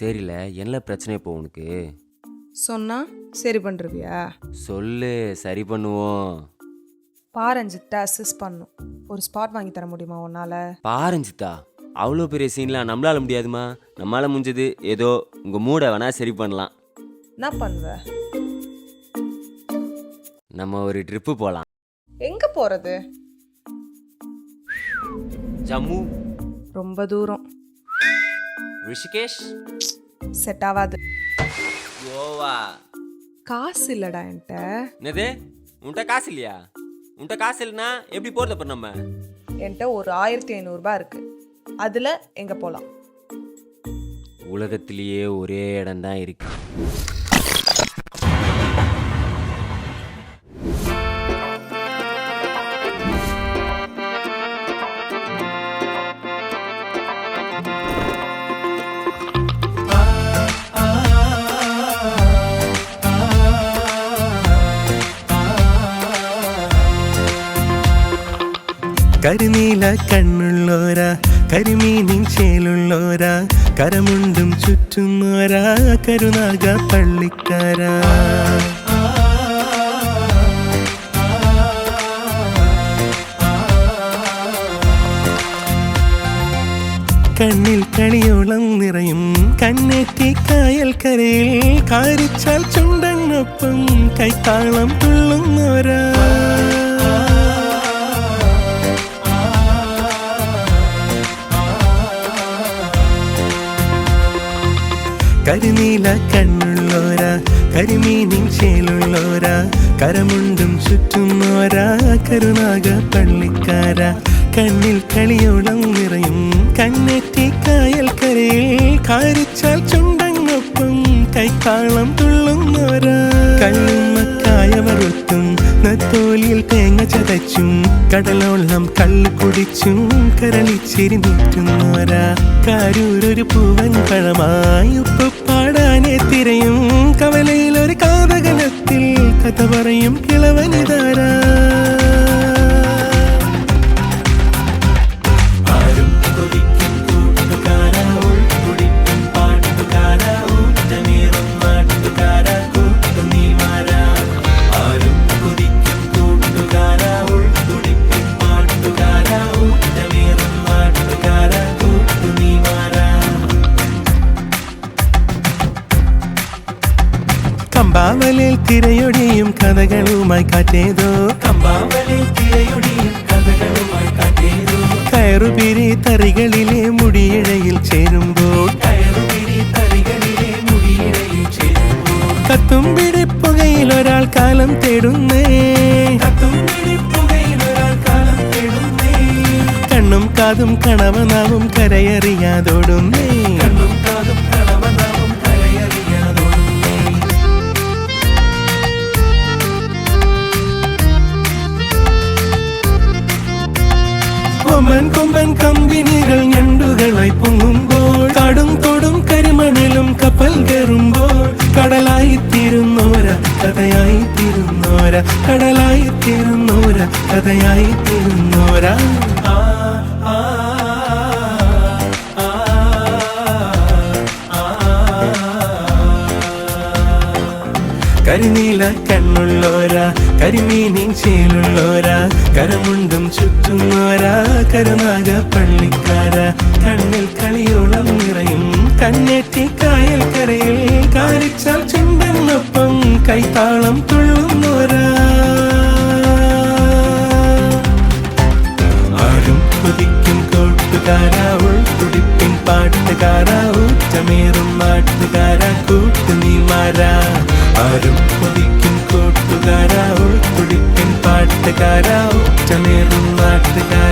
தெரியல என்ன பிரச்சனை இப்போ உனக்கு? சொன்னா சரி பண்ணுருவியா சொல்லு சரி பண்ணுவோம். பாரஞ்சிட்ட அசிஸ்ட் பண்ணும் ஒரு ஸ்பாட் வாங்கி தர முடியுமா உன்னால? பாரஞ்சித்தா அவ்வளோ பெரிய சீன்லாம் நம்மளால முடியாதுமா? நம்மளால முடிஞ்சது ஏதோ உங்கள் மூடை வேணா சரி பண்ணலாம். என்ன பண்ணுவ? நம்ம ஒரு ட்ரிப்பு போகலாம் எங்க போறது? ஜம்மு. ரொம்ப தூரம். ரிஷிகேஷ்? செட் ஆகாது. கோவா காசு இல்லடா என்கிட்ட. என்னது? உன்கிட்ட காசு இல்லையா? உன்கிட்ட காசு இல்லைன்னா எப்படி போகிறது அப்புறம் நம்ம? என்கிட்ட ஒரு ஆயிரத்தி ஐநூறுரூபா இருக்கு. அதுல எங்க போலாம்? உலகத்திலேயே ஒரே இடம் தான் இருக்கு. കരിനീല കണ്ണുള്ളോരാ കരിമീനിൻ ചേലുള്ളോരാ കരമുണ്ടും ചുറ്റുന്നോരാ കരുനാഗ പള്ളിക്കാരാ. കണ്ണിൽ കണിയോളം നിറയും കണ്ണേറ്റി കായൽ കരയിൽ കാരിച്ചാൽ ചുണ്ടങ്ങൊപ്പം കൈത്താളം തുള്ളുന്നോരാ. കരിനീല കണ്ണുള്ളോരാ കരിമീനിൻ ചേലുള്ളോരാ കരമുണ്ടും ചുറ്റുന്നോരാ കരുനാഗ പള്ളിക്കാരാ. കണ്ണിൽ കളിയോളം നിറയും കണ്ണെത്തി കായൽ കരയിൽ കാരിച്ചാൽ ചുണ്ടങ്ങൊപ്പം കൈത്താളം തുള്ളുന്നോരാ. കള്ളുമ്മക്കായവറുത്തും നത്തോലിയിൽ തേങ്ങ ചതച്ചും കടലോളം കള്ളു കുടിച്ചും കരളിച്ചിരി നീറ്റുന്നോരാ കാരൂരൊരു പൂവൻ പഴമായി ഉപ്പ് പാടാനെ തിരയും. കവലയിൽ കമ്പാവലിൽ തിരയുടെയും കഥകളുമായി കാറ്റേതോ കമ്പാവലിൽ തിരയുടെയും കഥകളുമായി കാറ്റേതോ കയറുപിരി തറികളിലെ മുടിയിഴയിൽ ചേരുമ്പോൾ? കയറുപിരി തറികളിലെ മുടിയിഴയിൽ ചേരുമ്പോൾ? കത്തും പിടിപ്പുകയിൽ ഒരാൾ കാലം തേടുന്നേ? കത്തും പിടിപ്പുകയിൽ ഒരാൾ കാലം തേടുന്നേ? കണ്ണും കാതും കണവനാവും കരയറിയാതോടുന്നേ? കൊമ്പൻ കൊമ്പൻ കമ്പിനികൾ ഞണ്ടുകളായി പൊങ്ങുമ്പോൾ കടും കൊടും കരിമണലും കപ്പൽ കയറുമ്പോൾ കടലായി തീരുന്നോര കഥയായി തീരുന്നോര കടലായി തീരുന്നോര കഥയായി തീരുന്നോര. ആ, ആ, കരിനീല കണ്ണുള്ളോരാ കരിമീനിൻ ചേലുള്ളോരാ കരമുണ്ടും ചുറ്റുന്നോരാ. കരുനാഗ പള്ളിക്കാര കണ്ണിൽ കളിയോളം നിറയും കണ്ണേറ്റി കായൽ കരയിൽ കാരിച്ചാൽ ചുണ്ടെന്നൊപ്പം കൈത്താളം തുള്ളുന്നോരാ. ആരും കൊതിക്കും കൂട്ടുകാരാ ഉൾത്തുടിപ്പിൻ പാട്ടുകാരാ ഊറ്റമേറും നാട്ടുകാരാ കൂട്ടുനീമാരാ. ആരും കൊതിക്കും കൂട്ടുകാരാ ഉൾത്തുടിപ്പിൻ പാട്ടുകാരാ ഊറ്റമേറും നാട്ടുകാരാ.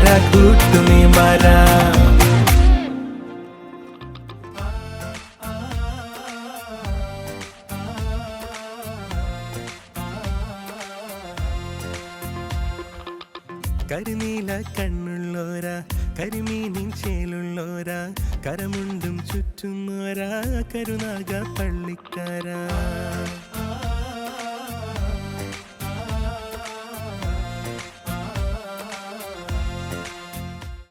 കരിനീല കണ്ണുള്ളോരാ കരിമീനിൻ ചേലുള്ളോരാ കരമുണ്ടും ചുറ്റുന്നോരാ കരുനാഗ പള്ളിക്കാരാ.